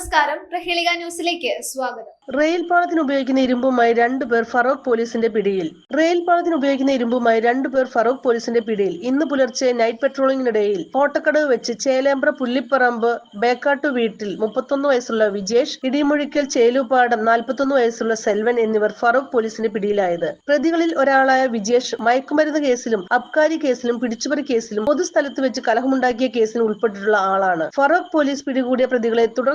നമസ്കാരം. പ്രഹേളിക ന്യൂസിലേക്ക് സ്വാഗതം. റെയിൽ പാളത്തിന് ഉപയോഗിക്കുന്ന ഇരുമ്പുമായി രണ്ടുപേർ ഫറോക്ക് പോലീസിന്റെ പിടിയിൽ. റെയിൽ പാളത്തിന് ഉപയോഗിക്കുന്ന ഇരുമ്പുമായി രണ്ടുപേർ ഫറോക്ക് പോലീസിന്റെ പിടിയിൽ. ഇന്ന് പുലർച്ചെ നൈറ്റ് പെട്രോളിംഗിനിടയിൽ കോട്ടക്കടവ് വെച്ച് ചേലേമ്പ്ര പുല്ലിപ്പറമ്പ് ബേക്കാട്ടു വീട്ടിൽ മുപ്പത്തൊന്ന് വയസ്സുള്ള വിജേഷ് ഇടിമുഴിക്കൽ ചേലുപാടം നാൽപ്പത്തൊന്ന് വയസ്സുള്ള സെൽവൻ എന്നിവർ ഫറോക്ക് പോലീസിന്റെ പിടിയിലായത്. പ്രതികളിൽ ഒരാളായ വിജേഷ് മയക്കുമരുന്ന് കേസിലും അബ്കാരി കേസിലും പിടിച്ചുപറി കേസിലും പൊതുസ്ഥലത്ത് വെച്ച് കലഹമുണ്ടാക്കിയ കേസിൽ ഉൾപ്പെട്ടിട്ടുള്ള ആളാണ്. ഫറോക്ക് പോലീസ് പിടികൂടിയ പ്രതികളെ തുടർ